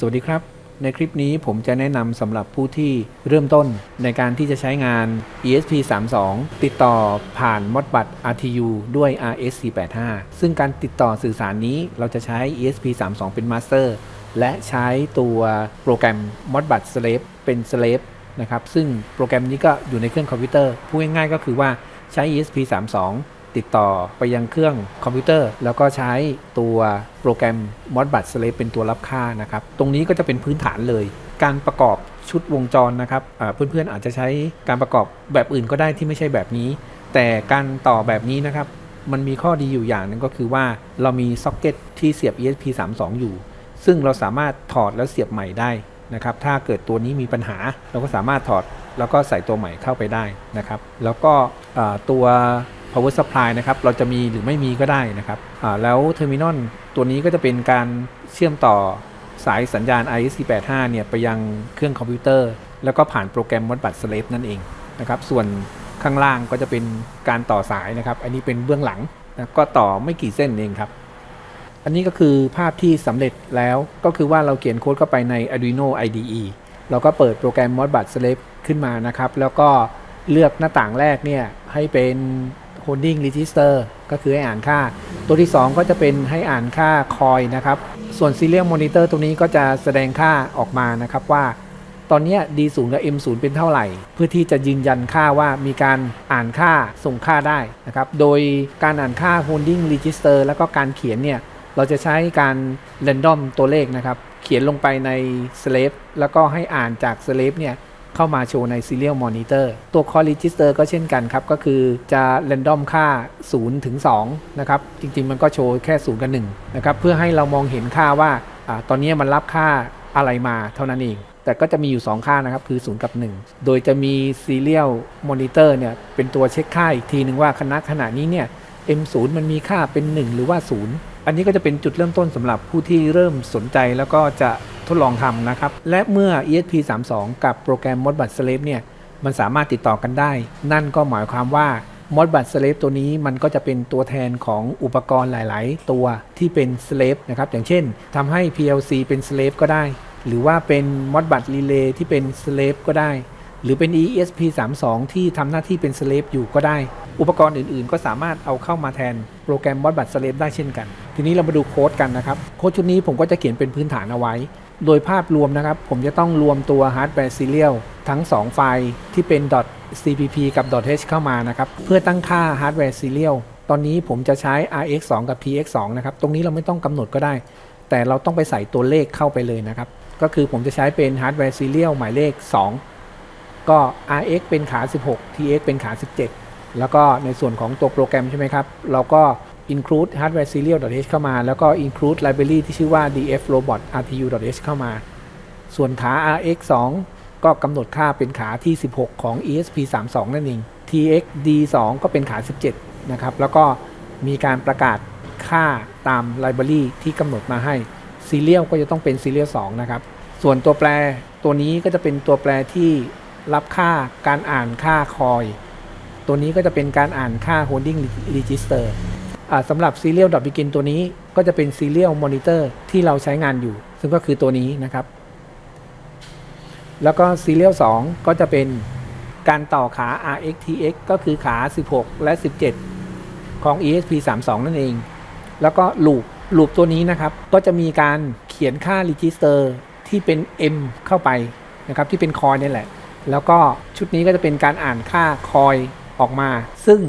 สวัสดีครับ ในคลิปนี้ผมจะแนะนำสำหรับผู้ที่เริ่มต้นในการที่จะใช้งาน ESP32 ติดต่อผ่าน Modbus RTU ด้วย RS485 ซึ่งการติดต่อสื่อสารนี้เราจะใช้ ESP32 เป็น Master และใช้ตัวโปรแกรม Modbus Slave เป็น Slave นะครับซึ่งโปรแกรมนี้ก็อยู่ในเครื่องคอมพิวเตอร์พูดง่ายๆก็คือว่าใช้ ESP32 ติดต่อไปยังเครื่องคอมพิวเตอร์ แล้วก็ใช้ตัวโปรแกรม Modbus Slave เป็นตัวรับค่านะครับ ตรงนี้ก็จะเป็นพื้นฐานเลย การประกอบชุดวงจรนะครับเพื่อนๆอาจจะใช้การประกอบแบบอื่นก็ได้ที่ไม่ใช่แบบนี้ แต่การต่อแบบนี้นะครับ มันมีข้อดีอยู่อย่างหนึงก็คือว่าเรามีซ็อกเก็ตที่เสียบ ESP32 อยู่ ซึ่งเราสามารถถอดแล้วเสียบใหม่ได้นะครับ ถ้าเกิดตัวนี้มีปัญหา เราก็สามารถถอดแล้วก็ใส่ตัวใหม่เข้าไปได้นะครับ แล้วก็ตัว power supply นะครับเราจะมีหรือไม่มีก็ได้นะครับแล้ว terminal ตัวนี้ก็จะเป็นการเชื่อมต่อสายสัญญาณ ISC85 เนี่ยไปยังเครื่องคอมพิวเตอร์ แล้วก็ผ่านโปรแกรม Modbus Slave นั่นเองนะครับส่วนข้างล่างก็จะเป็นการต่อสายนะครับ อันนี้เป็นเบื้องหลังนะก็ต่อไม่กี่เส้นเองครับ อันนี้ก็คือภาพที่สำเร็จแล้วก็คือว่าเราเขียนโค้ดเข้าไปใน Arduino IDE เราก็เปิดโปรแกรม Modbus Slave ขึ้นมานะครับ แล้วก็เลือกหน้าต่างแรกเนี่ยให้เป็น holding register ก็คือให้อ่านค่า ตัวที่ 2 ก็จะเป็นให้อ่านค่าคอยนะครับ ส่วน serial monitor ตรงนี้ก็จะแสดงค่าออกมานะครับว่า ตอนนี้ย D0 กับ M0 เป็นเท่าไหร่ เพื่อที่จะยืนยันค่าว่ามีการอ่านค่าส่งค่าได้นะครับ โดยการอ่านค่า holding register แล้วก็การเขียนเนี่ยเราจะใช้การ random ตัวเลขนะครับ เขียนลงไปใน slave แล้วก็ให้อ่านจาก slave เนี่ย เข้ามาโชว์ใน serial monitor ตัว call register ก็เช่นกันครับ ก็คือจะ random ค่า 0 ถึง 2 นะครับ จริง ๆ มันก็โชว์แค่ 0 กับ 1 นะครับ เพื่อให้เรามองเห็นค่าว่าอตอนนี้มันรับค่าอะไรมาเท่านั้นเอง แต่ก็จะมีอยู่ 2 ค่านะครับ คือ 0 กับ 1 โดยจะมี serial monitor เนี่ยเป็นตัวเช็คค่าอีกทีหนึ่งว่าขณะขณะนี้เนี่ย M0 มันมีค่าเป็น 1 หรือว่า 0 อันนี้ก็จะเป็นจุดเริ่มต้นสำหรับผู้ที่เริ่มสนใจแล้วก็จะ ทดลองทำนะครับ และเมื่อ ESP32 กับโปรแกรม Modbus Slave เนี่ยมันสามารถติดต่อกันได้ นั่นก็หมายความว่า Modbus Slave ตัวนี้มันก็จะเป็นตัวแทนของอุปกรณ์หลาย ๆ ตัวที่เป็น Slave นะครับ อย่างเช่นทำให้ PLC เป็น Slave ก็ได้ หรือว่าเป็น Modbus Relay ที่เป็น Slave ก็ได้ หรือเป็น ESP32 ที่ทำหน้าที่เป็น Slave อยู่ก็ได้ อุปกรณ์อื่น ๆ ก็สามารถเอาเข้ามาแทนโปรแกรม Modbus Slave ได้เช่นกันทีนี้เรามาดูโค้ดกันนะครับ โค้ดชุดนี้ผมก็จะเขียนเป็นพื้นฐานเอาไว้ โดยภาพรวมนะครับ ผมจะต้องรวมตัว Hardware Serial ทั้ง 2 ไฟล์ที่เป็น .cpp กับ .h เข้ามานะครับ เพื่อตั้งค่า Hardware Serial ตอนนี้ผมจะใช้ rx2 กับ tx2 นะครับ ตรงนี้เราไม่ต้องกำหนดก็ได้ แต่เราต้องไปใส่ตัวเลขเข้าไปเลยนะครับ ก็คือผมจะใช้เป็น Hardware Serial หมายเลข 2 ก็ rx เป็นขา 16 tx เป็นขา 17 แล้วก็ในส่วนของตัวโปรแกรมใช่ไหมครับ เราก็ include hardware serial.h เข้ามา แล้วก็ include library ที่ชื่อว่า df robot rtu.h เข้ามา ส่วนขา rx 2ก็กำหนดค่าเป็นขาที่ 16 ของ esp 3 2นั่นเอง tx d 2ก็เป็นขา 17 นะครับ แล้วก็มีการประกาศค่าตาม library ที่กำหนดมาให้ serial ก็จะต้องเป็น serial 2นะครับ ส่วนตัวแปรตัวนี้ก็จะเป็นตัวแปรที่รับค่าการอ่านค่าคอย ตัวนี้ก็จะเป็นการอ่านค่า holding register สำหรับ serial begin ตัวนี้ก็จะเป็น serial monitor ที่เราใช้งานอยู่ ซึ่งก็คือตัวนี้นะครับ แล้วก็ serial 2 ก็จะเป็นการต่อขา RxTx ก็คือขา 16 และ 17 ของ ESP32 นั่นเอง แล้วก็ loop loop ตัวนี้นะครับ ก็จะมีการเขียนค่า register ที่เป็น m เข้าไปนะครับ ที่เป็นคอยนี่แหละ แล้วก็ชุดนี้ก็จะเป็นการอ่านค่าคอยออกมา ซึ่ง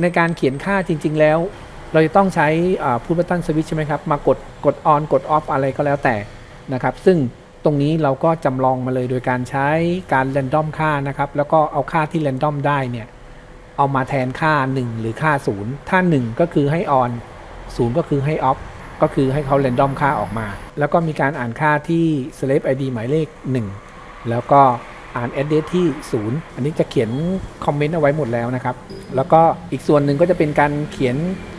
ในการเขียนค่าจริง ๆ แล้ว เราจะต้องใช้พูดบัตตันสวิตช์ใช่ไหมครับ มากดกด on กด off อะไรก็แล้วแต่นะครับ ซึ่งตรงนี้เราก็จำลองมาเลยโดยการใช้การ random ค่านะครับ แล้วก็เอาค่าที่ random ได้เนี่ย เอามาแทนค่า 1 หรือค่า 0 ถ้า 1 ก็คือให้ on 0ก็คือให้ off ก็คือให้เขา random ค่าออกมา แล้วก็มีการอ่านค่าที่ slave id หมายเลข 1 แล้วก็ อ่าน address ที่0อันนี้จะเขียนคอมเมนต์เอาไว้หมดแล้วนะครับ แล้วก็อีกส่วนหนึ่งก็จะเป็นการเขียน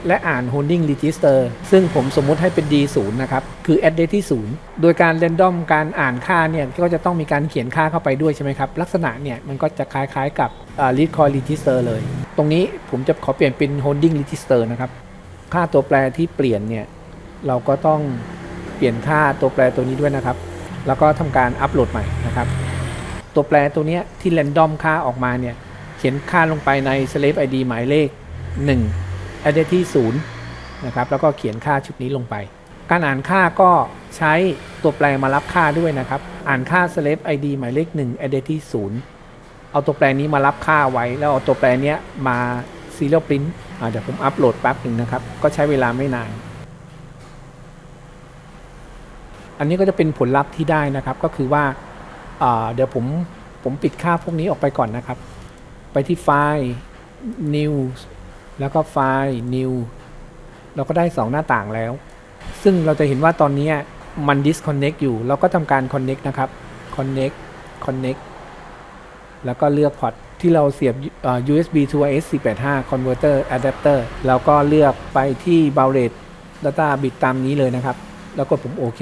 และอ่าน holding register ซึ่งผมสมมุติให้เป็น D0 นะครับ คือ address ที่ 0 โดยการ random การอ่านค่าเนี่ย ก็จะต้องมีการเขียนค่าเข้าไปด้วยใช่ไหมครับ ลักษณะเนี่ย มันก็จะคล้ายๆกับ read call register เลย ตรงนี้ผมจะขอเปลี่ยนเป็น holding register นะครับ ค่าตัวแปรที่เปลี่ยนเนี่ย เราก็ต้องเปลี่ยนค่าตัวแปรตัวนี้ด้วยนะครับ แล้วก็ทำการอัปโหลดใหม่นะครับ ตัวแปรตัวนี้ที่แรนดอมค่าออกมาเนี่ยเขียนค่าลงไปใน slave id หมายเลข 1 address ที่0นะครับแล้วก็เขียนค่าชุดนี้ลงไป การอ่านค่าก็ใช้ตัวแปรมารับค่าด้วยนะครับ อ่านค่า slave id หมายเลข 1 address ที่0เอาตัวแปรนี้มารับค่าไว้ แล้วเอาตัวแปรนี้มา serial print เดี๋ยวผมอัปโหลดแป๊บหนึ่งนะครับ ก็ใช้เวลาไม่นาน อันนี้ก็จะเป็นผลลัพธ์ที่ได้นะครับก็คือว่า เดี๋ยวผมผมปิดค่าพวกนี้ออกไปก่อนนะครับ ไปที่ไฟล์ new แล้วก็ไฟล์ new เราก็ได้ 2 หน้าต่างแล้ว ซึ่งเราจะเห็นว่าตอนนี้มัน disconnect อยู่ เราก็ทำการ connect นะครับ connect connect แล้วก็เลือกพอร์ตที่เราเสียบ USB to RS485 converter adapter แล้วก็เลือกไปที่ baud rate data bit ตามนี้เลยนะครับ แล้วก็ผมโอเค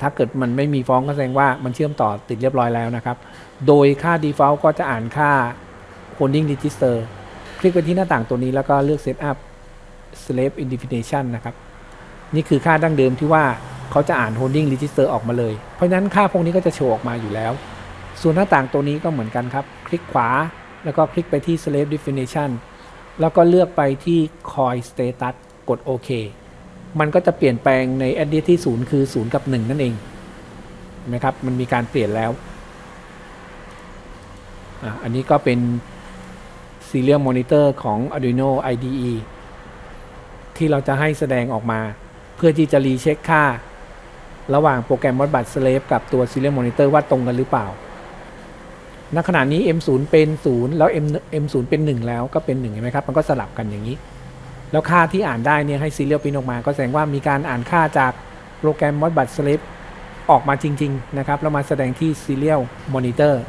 ถ้าเกิดมันไม่มีฟ้องก็แสดงว่ามันเชื่อมต่อติดเรียบร้อยแล้วนะครับ โดยค่า default ก็จะอ่านค่า holding register คลิกไปที่หน้าต่างตัวนี้แล้วก็เลือก set up slave identification นะครับ นี่คือค่าดั้งเดิมที่ว่าเขาจะอ่าน holding register ออกมาเลย เพราะฉะนั้นค่าพวกนี้ก็จะโชว์ออกมาอยู่แล้ว ส่วนหน้าต่างตัวนี้ก็เหมือนกันครับ คลิกขวาแล้วก็คลิกไปที่ slave definition แล้วก็เลือกไปที่ coin status กดโอเค มันก็จะเปลี่ยนแปลงใน address ที่ 0 คือ 0 กับ 1 นั่นเองนไหมครับ มันมีการเปลี่ยนแล้ว อันนี้ก็เป็น serial monitor ของ Arduino IDE ที่เราจะให้แสดงออกมา เพื่อที่จะรีเช็คค่า ระหว่างโปรแกรม Modbus Slave กับตัว serial monitor ว่าตรงกันหรือเปล่า ณ ขณะนี้ M0 เป็น 0 แล้ว M M0 เป็น 1 แล้วก็เป็น1เห็นไหมครับ มันก็สลับกันอย่างนี้ แล้วค่าที่อ่านได้เนี่ยให้ซีเรียลปีนออกมา ก็แสดงว่ามีการอ่านค่าจากโปรแกรม Modbus Slave ออกมาจริง ๆ นะครับ แล้วมาแสดงที่ซีเรียลมอนิเตอร์